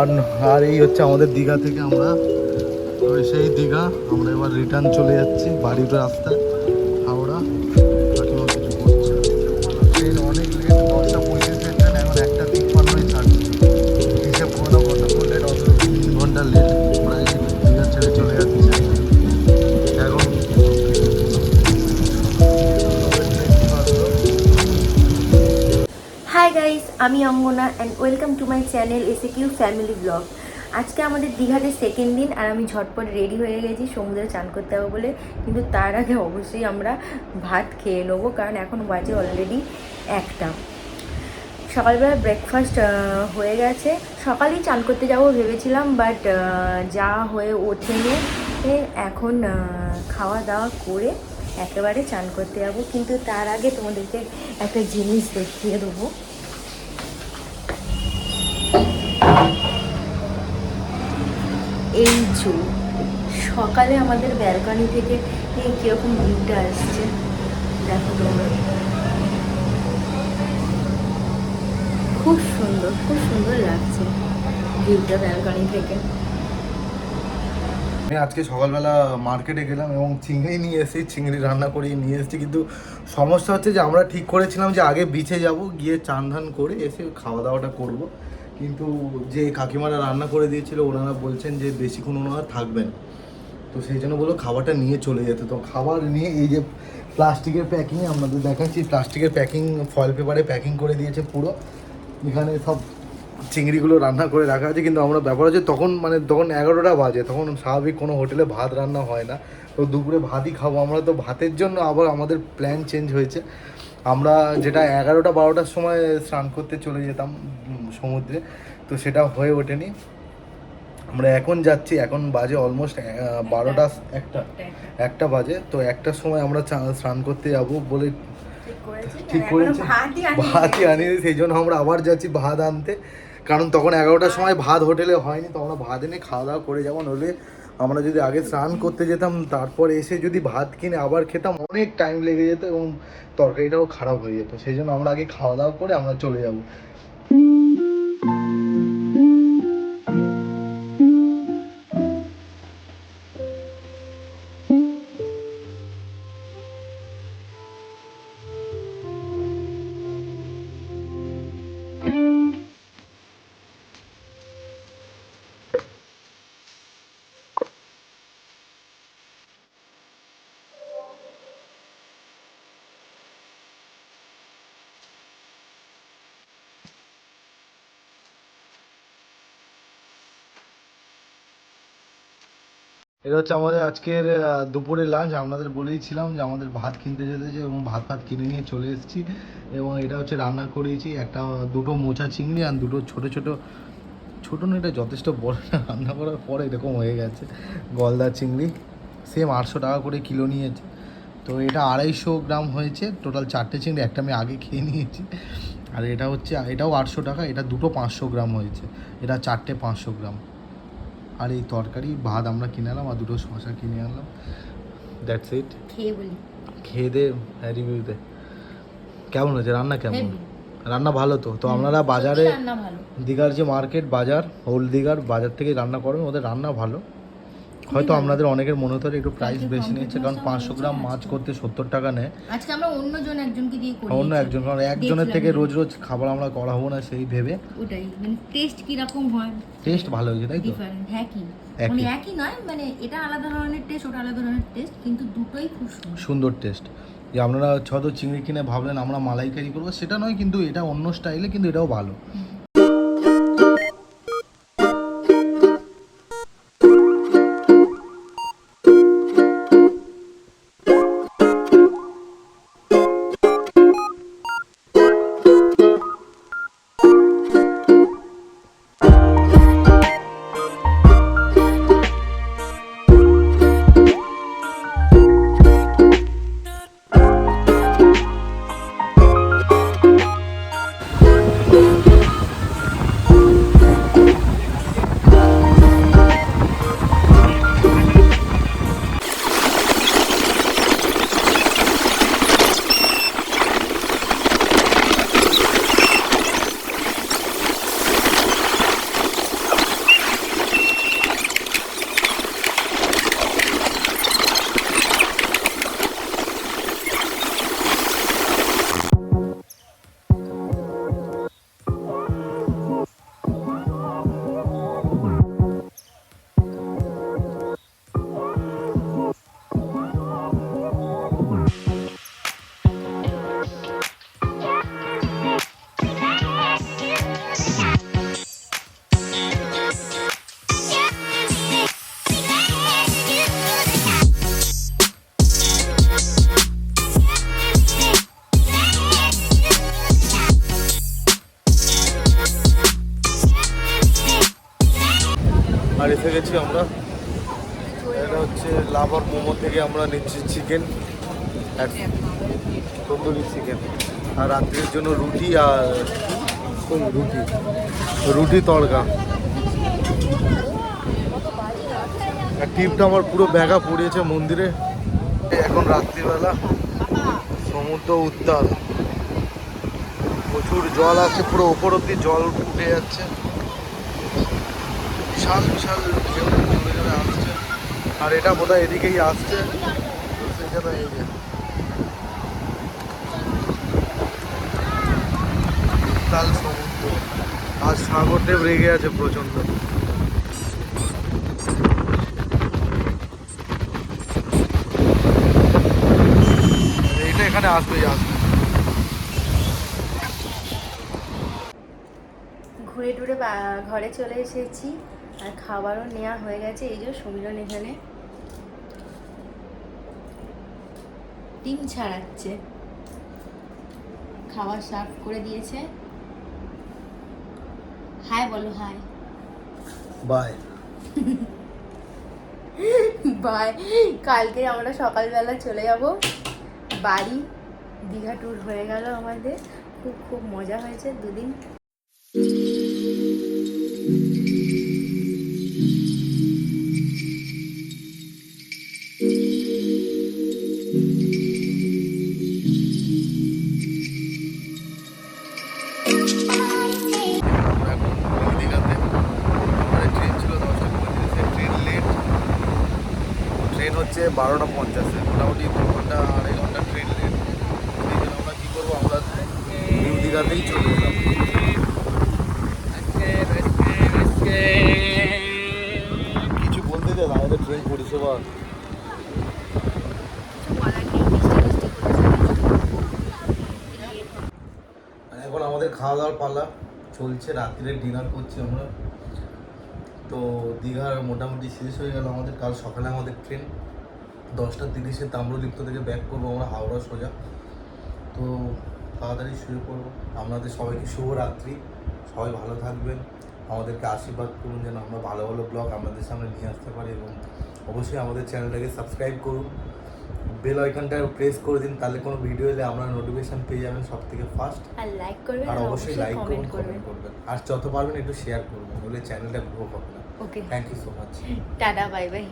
আর আর এই হচ্ছে আমাদের দীঘা থেকে আমরা। সেই দীঘা, আমরা এবার রিটার্ন চলে যাচ্ছি বাড়ির রাস্তায়। আমি Angana and welcome to my channel এসে কিউ ফ্যামিলি ব্লগ আজকে আমাদের দীঘাতে সেকেন্ড দিন, আর আমি ঝটপট রেডি হয়ে গেছি, সমুদ্রে চান করতে হবে বলে। কিন্তু তার আগে অবশ্যই আমরা ভাত খেয়ে নেব, কারণ এখন বাজে অলরেডি একটা। সকালবেলা ব্রেকফাস্ট হয়ে গেছে। সকালেই চান করতে যাব ভেবেছিলাম বাট যা হয়ে ওঠেনি। এখন খাওয়া দাওয়া করে একেবারে চান করতে যাব। কিন্তু তার আগে তোমাদেরকে একটা জিনিস দেখিয়ে দেবো। এই জু, সকালে আমাদের ব্যালকনি থেকে কীরকম ভিউটা আসছে? দেখো তোমরা। খুব সুন্দর খুব সুন্দর লাগছে ভিউটা ব্যালকনি থেকে। আমি আজকে সকালবেলা মার্কেটে গেলাম এবং চিংড়ি নিয়ে এসেছি, চিংড়ি রান্না করে নিয়ে এসেছি। কিন্তু সমস্যা হচ্ছে যে আমরা ঠিক করেছিলাম যে আগে বিচে যাব, গিয়ে চান ধান করে এসে খাওয়া দাওয়াটা করব। কিন্তু যে কাকিমারা রান্না করে দিয়েছিল, ওনারা বলছেন যে বেশিক্ষণ ওনারা থাকবেন। তো সেই জন্য বলল খাবারটা নিয়ে চলে যেতে। তো খাবার নিয়ে এই যে প্লাস্টিকের প্যাকিং আপনাদের দেখাচ্ছি, প্লাস্টিকের প্যাকিং, ফয়েল পেপারে প্যাকিং করে দিয়েছে পুরো। এখানে সব চিংড়িগুলো রান্না করে রাখা আছে, কিন্তু আমরা ব্যাপার হচ্ছে তখন মানে তখন এগারোটা বাজে, তখন স্বাভাবিক কোনো হোটেলে ভাত রান্না হয় না। তো দুপুরে ভাতই খাব। আমরা তো ভাতের জন্য আবার আমাদের প্ল্যান চেঞ্জ হয়েছে। আমরা যেটা এগারোটা বারোটার সময় স্নান করতে চলে যেতাম সমুদ্রে। তো সেটা হয়ে ওঠেনি। আমরা এখন যাচ্ছি এখন বাজে অলমোস্ট বারোটা একটা একটা বাজে। তো একটার সময় আমরা স্নান করতে যাব বলে ঠিক করেছে ভাতই আনিয়ে সেই জন্য আমরা আবার যাচ্ছি ভাত আনতে। কারণ তখন এগারোটার সময় ভাত হোটেলে হয়নি তো আমরা ভাত এনে খাওয়া দাওয়া করে যাব নইলে আমরা যদি আগে স্নান করতে যেতাম, তারপর এসে যদি ভাত কিনে আবার খেতাম, অনেক টাইম লেগে যেত এবং তরকারিটাও খারাপ হয়ে যেত। সেই জন্য আমরা আগে খাওয়া দাওয়া করে আমরা চলে যাব। এটা হচ্ছে আমাদের আজকের আহ, দুপুরের লাঞ্চ আপনাদের বলেইছিলাম যে আমাদের ভাত কিনতে যেতে যে এবং ভাত ভাত কিনে নিয়ে চলে এসেছি এবং এটা হচ্ছে রান্না করেছি একটা দুটো মোচা চিংড়ি আর দুটো ছোট ছোট ছোট না এটা যথেষ্ট বড় রান্না করার পরে এরকম হয়ে গেছে। গলদা চিংড়ি সেম আটশো টাকা করে কিলো নিয়েছে। তো এটা আড়াইশো গ্রাম হয়েছে টোটাল চারটে চিংড়ি একটা আমি আগে খেয়ে নিয়েছি। আর এটা হচ্ছে এটাও আটশো টাকা এটা দুটো পাঁচশো গ্রাম হয়েছে এটা চারটে পাঁচশো গ্রাম। আর এই তরকারি ভাত আমরা কিনে আনলাম আর দুটো শশা কিনে আনলাম। দ্যাটস ইট খেয়ে বলি। খেয়ে দে রিভিউ দে। কেমন হয়েছে? রান্না কেমন? রান্না ভালো তো? তো আপনারা বাজারে দীঘার যে মার্কেট বাজার হোল দীঘার বাজার থেকে রান্না করেন ওদের রান্না ভালো। হয়তো আপনাদের অনেকের মনে হতে একটু প্রাইস বেশি নিচ্ছে কারণ পাঁচশো গ্রাম মাছ করতে সত্তর টাকা নেয়। আজকে আমরা অন্যজন একজনকে দিয়ে করি অন্য একজন কারণ একজনের থেকে রোজ রোজ খাবার আমরা করাবো না সেই ভেবে। ওটাই মানে টেস্ট কি রকম হয়? টেস্ট ভালো হয়েছে তাই তো? হ্যাঁ কি। মানে একই নয় মানে এটা আলাদা ধরনের টেস্ট ওটা আলাদা ধরনের টেস্ট কিন্তু দুটোই খুব সুন্দর। টেস্ট যে আপনারা চিংড়ি কিনে ভাবলেন আমরা মালাইকারি করব সেটা নয় কিন্তু এটা অন্য স্টাইলে কিন্তু এটাও ভালো। এসে গেছি আমরা। এটা হচ্ছে লাভার মোমো থেকে আমরা নিচ্ছি চিকেন তন্দুরি চিকেন আর রাত্রির জন্য রুটি আর রুটি? রুটি তড়কা। আর টিপটা আমার পুরো ব্যাগা পড়িয়েছে মন্দিরে। এখন রাত্রিবেলা সমুদ্র উত্তাল। প্রচুর জল আছে, পুরো ওপর অব্দি জল উঠে যাচ্ছে। বিশাল বিশাল আসছে। আর এটা বোধহয় এদিকেই আসছে। সেই জন্য উত্তাল সমুদ্র। আর সাগরদেব রেগে আছে প্রচণ্ড এইটা এখানে আসবেই আসবে। ঘুরে টুরে ঘরে চলে এসেছি। আর খাবারও নেওয়া হয়ে গেছে এই যে সমীরন এখানে। ডিম ছাড়াচ্ছে। খাবার সার্ভ করে দিয়েছে। হাই বলো হাই। বাই। বাই। কালকে আমরা সকালবেলা চলে যাব। বাড়ি দীঘা ট্যুর হয়ে গেল আমাদের। খুব খুব মজা হয়েছে দুদিন। বারোটা পঞ্চাশে। মোটামুটি দু ঘণ্টা আড়াই ঘণ্টা ট্রেন লেট জন্য আমরা কী করব আমরা নিউ দীঘাতেই চলে এলাম। কিছু বলতে চাই? আমাদের ট্রেন পরিষেবা। এখন আমাদের খাওয়া দাওয়ার পালা। চলছে রাত্রে ডিনার করছি আমরা। তো দীঘার মোটামুটি শেষ হয়ে গেল আমাদের। কাল সকালে আমাদের ট্রেন দশটা তিরিশে তাম্রলিপ্ত থেকে ব্যাক করব আমরা হাওড়া সোজা। তো তাড়াতাড়ি শুয়ে পড়ব। আপনাদের সবাইকে শুভরাত্রি। সবাই ভালো থাকবেন। আমাদেরকে আশীর্বাদ করুন যেন আমরা ভালো ভালো ব্লগ আপনাদের সামনে নিয়ে আসতে পারি এবং অবশ্যই আমাদের চ্যানেলটাকে সাবস্ক্রাইব করুন। বেল আইকনটা প্রেস করে দিন তাহলে কোনো ভিডিও এলে আমরা নোটিফিকেশন পেয়ে যাবেন সব থেকে ফার্স্ট আর লাইক করবেন আর অবশ্যই লাইক করুন করবেন। কমেন্ট করবেন। আর যত পারবেন একটু শেয়ার করবেন বলে চ্যানেলটা গ্রো হবে না। Okay thank you so much tata bye bye